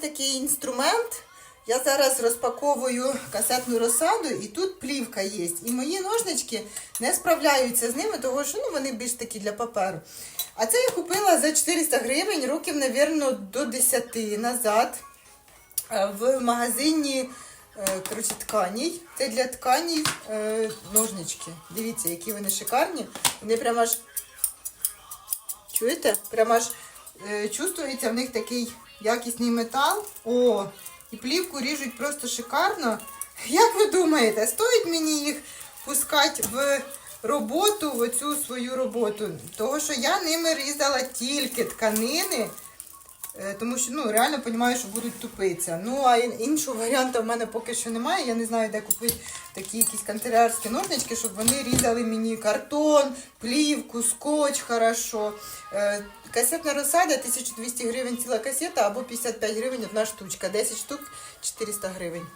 такий інструмент. Я зараз розпаковую касетну розсаду, і тут плівка є. І мої ножнички не справляються з ними, тому що ну, вони більш такі для паперу. А це я купила за 400 гривень, років, мабуть, до 10 назад е, в магазині е, коротше, тканій. Це для тканій е, ножнички. Дивіться, які вони шикарні. Вони прямо аж Чуєте? Прямо аж чувствується в них такий якісний метал. О, і плівку ріжуть просто шикарно. Як ви думаєте, стоїть мені їх пускати в роботу, в оцю свою роботу? Того, що я ними різала тільки тканини. Е, Тому що ну, реально розумію, що будуть тупитися. Ну, а іншого варіанту в мене поки що немає. Я не знаю, де купити такі якісь канцелярські ножнички, щоб вони різали мені картон, плівку, скотч хорошо. Е, Касетна розсада 1200 гривень ціла касета або 55 гривень одна штучка. 10 штук 400 гривень.